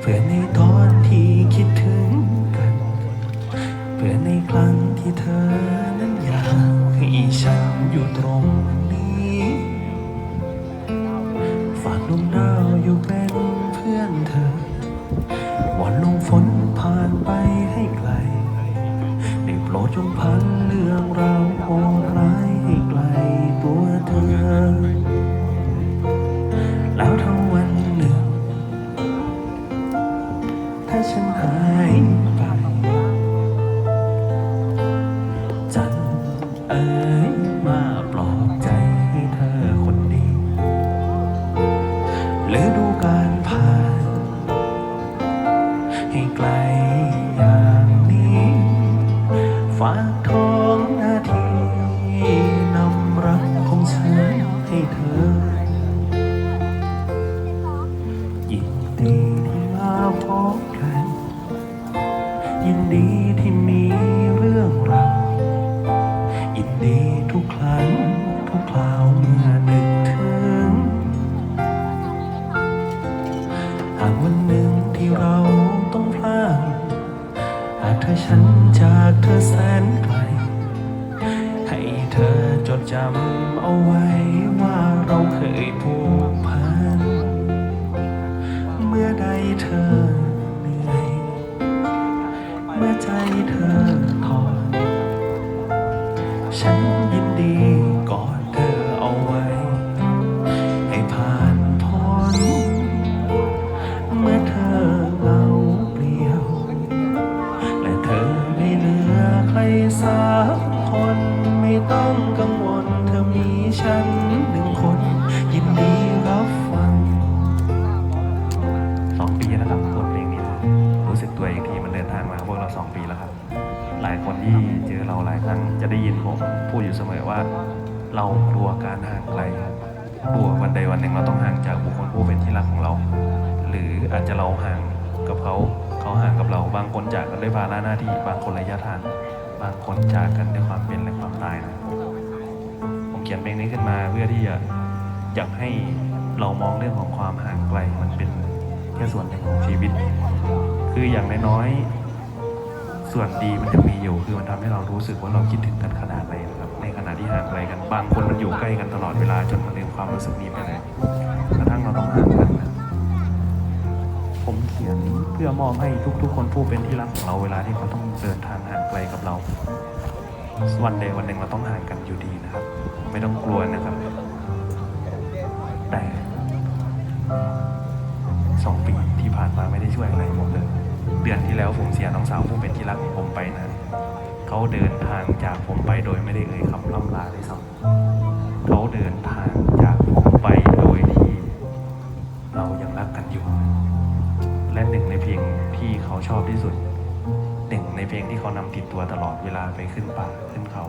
เพื่อในตอนที่คิดถึงกัน เพื่อในครั้งที่เธอนั้นอยากให้ฉันอยู่ตรงนี้ ฝากลมหนาวอยู่เป็นเพื่อนเธอวันลงฝนผ่านไปให้ไกลในโปรดจงพันเรื่องราวโหดร้ายให้ไกลตัวเธอ ถ้าฉันหายไปจัเอ๋ยมาปลอบใจเธอคนดีหรือดูการผ่าน ให้ไกลอย่างนี้ฝากท้องนาทีนำรักของฉันให้เธอยินดี พบกัน ยินดีที่มีเรื่องราวยินดีทุกครั้งทุกคราวเมื่อนึกถึง หากวันหนึ่งที่เราต้องพลาดหากเธอฉันจากเธอแสนไกล ให้เธอจดจำเอาไว้ว่าเราเคยผูกพันเมื่อใด เธอไม่ไหลเมื่อใจเธอทอนฉันยินดีกอดเธอเอาไว้ ให้ผ่านพ้นเมื่อเธอเล่าเปลี่ยว และเธอไม่เหลือใครสัก สึกตัวอีกทีมันเดินทางมาพวกเราสองปีแล้วครับ หลายคนที่เจอเราหลายครั้งจะได้ยินผมพูดอยู่เสมอว่า เรากลัวการห่างไกลกลัววันใดวันหนึ่งเราต้องห่างจากบุคคลผู้เป็นที่รักของเรา หรืออาจจะเราห่างกับเขาเขาห่างกับเราบางคนจากกันด้วยภาระหน้าที่บางคนระยะทางบางคนจากกันด้วยความเป็นและความตายนะผมเขียนเพลงนี้ขึ้นมาเพื่อที่จะอยากให้เรามองเรื่องของความห่างไกลมันเป็นแค่ส่วนหนึ่งของชีวิต คืออย่างน้อยๆส่วนดีมันยังมีอยู่คือมันทำให้เรารู้สึกว่าเราคิดถึงกันขนาดไหนนะครับ ในขณะที่ห่างไกลกันบางคนมันอยู่ใกล้กันตลอดเวลาจนมันลืมความรู้สึกนี้ไปเลยกระทั่งเราต้องห่างกันนะผมเขียนเพื่อมอบให้ทุก ๆ คนผู้เป็นที่รักของเราเวลาที่เขาต้องเดินทางห่างไกลกับเราวันใดวันหนึ่งเราต้องห่างกันอยู่ดีนะครับ ไม่ต้องกลัวนะครับ แต่สองปีที่ผ่านมาไม่ได้ช่วยอะไรผมเลย เดือนที่แล้วผมเสียน้องสาวผู้เป็นที่รักของผมไปนะเขาเดินทางจากผมไปโดยไม่ได้เอ่ยคำล่ำลาเลยซ้ำเขาเดินทางจากผมไปโดยที่เรายังรักกันอยู่ และหนึ่งในเพลงที่เขาชอบที่สุดหนึ่งในเพลงที่เขานำติดตัวตลอดเวลาไปขึ้นป่าขึ้นเขา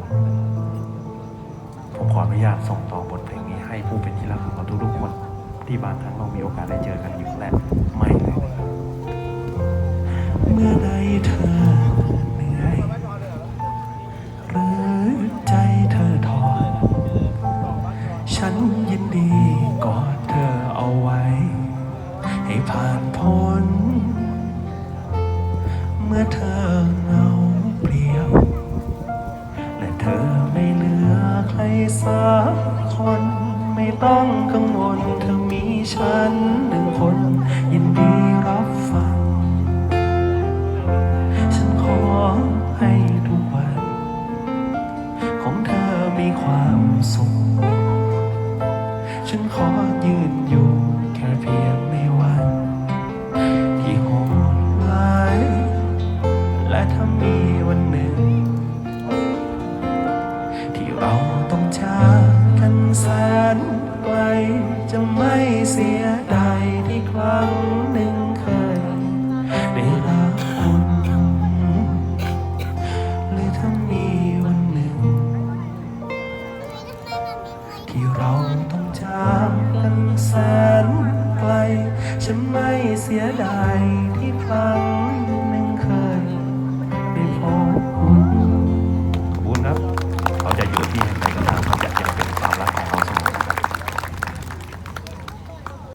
ผมขออนุญาตส่งต่อบทเพลงนี้ให้ผู้เป็นที่รักของเราทุกๆคนที่บางครั้งเรามีโอกาสได้เจอกัน สุข ฉันขอยืนอยู่แค่เพียงในวัน ที่โหดร้ายและถ้ามีวันหนึ่ง ที่เราต้องจากกันแสนไกลจะไม่เสียดายที่ครั้งหนึ่ง ที่เราต้องจากกันแสนไกล ฉันไม่เสียดายที่ครั้ง